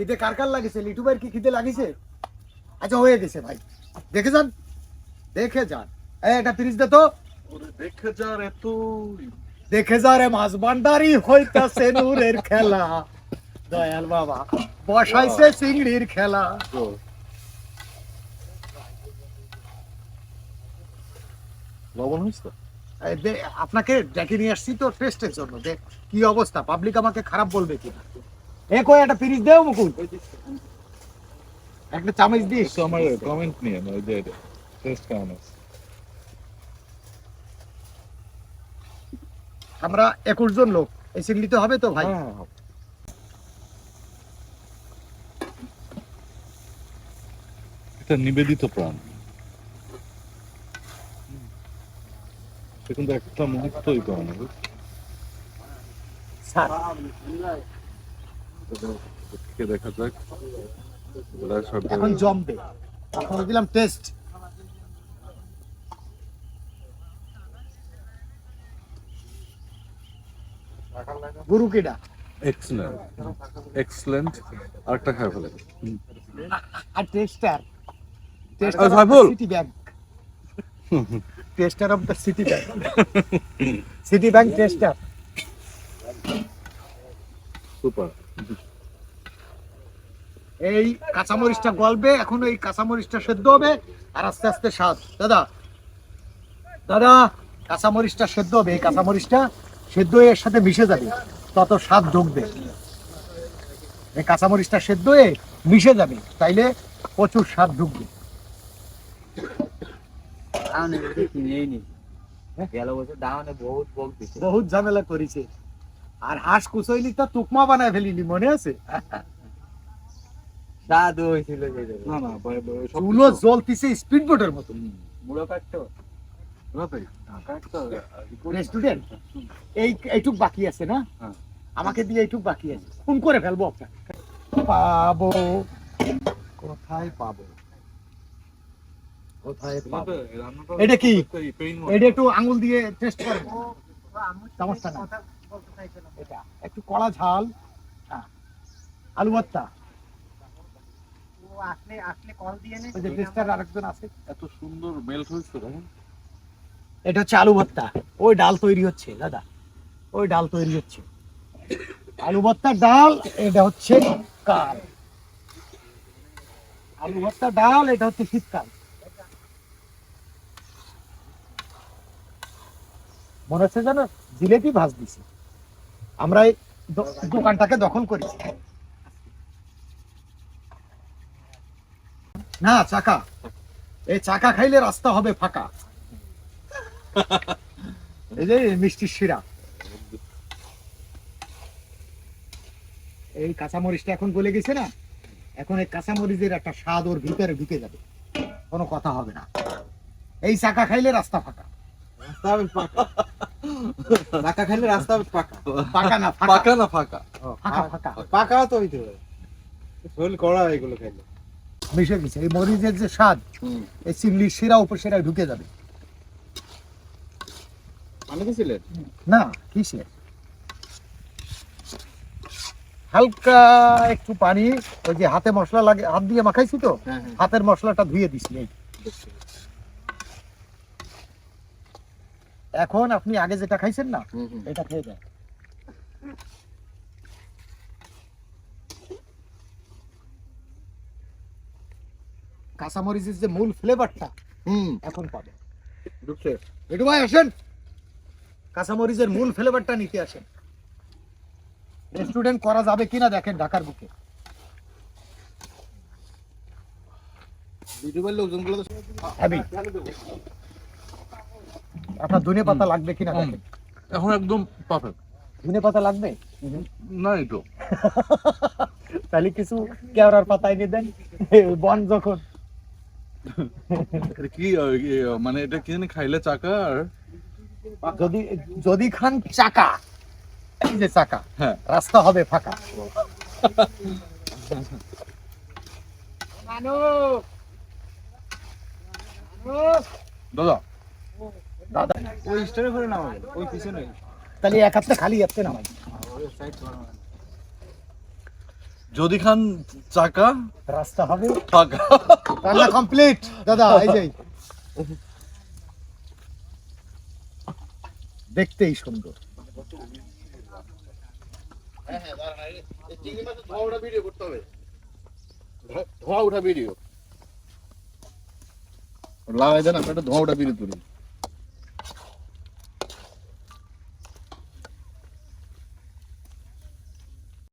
খিদে কার কার লাগিছে? লিটু ভাইয়ের কি খিদে লাগিছে? আচ্ছা হয়ে গেছে ভাই। দেখে যান। দেখে যান। এই, এটা ফ্রিজ দে তো। দেখে যা রে তুই। দেখে যা রে মাছ ভান্ডারি হইতাছে নূরের খেলা। দয়াল বাবা বসাইছে চিংড়ির খেলা। লবণ হয়েছে আপনাকে ডেকে নিয়ে আসছি তো টেস্টের জন্য। যে কি অবস্থা? পাবলিক আমাকে খারাপ বলবে কিনা? এ কই একটা ফ্রিজ দেও মুকুল। একটা চামচ দিস। একটু আমার কমেন্ট নিয়ে না ওই যে টেস্ট কেমন আছে? আমরা একুশ জন লোক এই চিংড়িতে হবে তো ভাই? হ্যাঁ, হ্যাঁ। এটা নিবেদিত প্রাণ। কিন্তু একটা মুহূর্তই করে না দেখা যাক। এখন জমবে। আপনাকে দিলাম টেস্ট গুরু কিডা? এক্সেলেন্ট এক্সেলেন্ট আরেকটা খাই আর taster Saiful? City Bank taster of the City Bank City Bank taster super এই কাঁচামরিচটা গলবে এখন এই কাঁচামরিচটা সেদ্ধ হবে আর আস্তে আস্তে স্বাদ। দাদা দাদা কাঁচামরিচটা সেদ্ধ হবে এই কাঁচামরিচটা সেদ্ধ হয়ে এর সাথে মিশে যাবে তত স্বাদ ঢুকবে। এই কাঁচামরিচটা সেদ্ধ হয়ে মিশে যাবে তাইলে প্রচুর স্বাদ ঢুকবে। বলতেছে বহুত ঝামেলা করেছে। আর হাঁস কুচইলি তো তুকমা বানায় ফেলিনি মনে আছে? সাধু হয়েছিল না চুলো জ্বলতিছে স্পিড বোটের মতো মুড়ো কাটতো। রাতেই। রেস্টুরেন্ট এই এইটুক বাকি আছে না? হ্যাঁ। আমাকে দিয়ে এইটুক বাকি আছে। ফোন করে ফেলব আপনাকে। পাবো। কোথায় পাবো? কোথায় পাবো? এটা কি? এটা একটু আঙ্গুল দিয়ে টেস্ট করেন। সমস্যা না এটা একটু কড়া ঝাল। হ্যাঁ। আলু ভর্তা। ওই যে আরেকজন আছে। এত সুন্দর মেল্ট হয়েছে দেখেন এটা হচ্ছে আলু ভর্তা। ওই ডাল তৈরি হচ্ছে দাদা। ওই ডাল তৈরি হচ্ছে। আলু ভর্তার ডাল এটা হচ্ছে কাল। আলু ভর্তার ডাল এটা হচ্ছে শীতকাল। মনে হচ্ছে যেন জিলেপি ভাজ দিছে আমরা এই দোকানটাকে দখল করেছি। না চাকা। এই চাকা খাইলে রাস্তা হবে ফাঁকা। এই যে মিষ্টির শিরা। এই কাঁচামরিচটা এখন গলে গেছে না? এখন এই কাঁচামরিচের একটা স্বাদ ওর ভিতরে ঢুকে যাবে। কোনো কথা হবে না। এই চাকা খাইলে রাস্তা ফাঁকা। রাস্তা হবে পাকা পাকা খাইলে রাস্তা হবে পাকা পাকা না ফাঁকা। না ফাঁকা। ফাঁকা ফাঁকা। পাকা তো হইতে হবে শরীর কড়া এগুলো খাইলে। মিশে গেছে। এই মরিচের যে স্বাদ এই চিংড়ির শিরা উপর শিরায় ঢুকে যাবে। পানি দিছিলেন না কিসে? হালকা একটু পানি ওই যে হাতে মশলা লাগে হাত দিয়ে মাখাইছি তো হ্যাঁ হ্যাঁ। হাতের মশলাটা ধুয়ে দিছি এই। এখন আপনি আগে যেটা খাইছেন না এটা খেয়ে দেন কাঁচামরিচের যে মূল ফ্লেভারটা হুম। এখন পাবে। ঢুকছে। একটু ভাই আসেন। কাঁচামরিচের মূল ফ্লেভারটা নিতে আসেন। রেস্টুরেন্ট করা যাবে কিনা দেখেন ঢাকার বুকে। আপনার ধনে পাতা লাগবে কিনা। দেখেন। এখন একদম পারফেক্ট ধনে পাতা লাগবে? না তো তাহলে কিছু কেওড়ার পাতা এনে দেন। বন যখন। কি মানে এটা কি জানি খাইলে চাকা আর যদি যদি খান চাকা এই যে চাকা হ্যাঁ। রাস্তা হবে ফাঁকা। দাদা। দাদা। ওই স্টোরে করে নাও ওই পিছনে। তাহলে এক হাতে খালি যাচ্ছে না ভাই ওই সাইড করো যদি খান চাকা রাস্তা হবে। ফাঁকা রান্না কমপ্লিট দাদা এই যে। দেখতেই সুন্দর। ধোয়া উঠা ভিডিও। করতে হবে ধোয়া ওঠা ভিডিও লাগাই দেন আপনার ধোয়া ওঠা ভিডিও তুলুন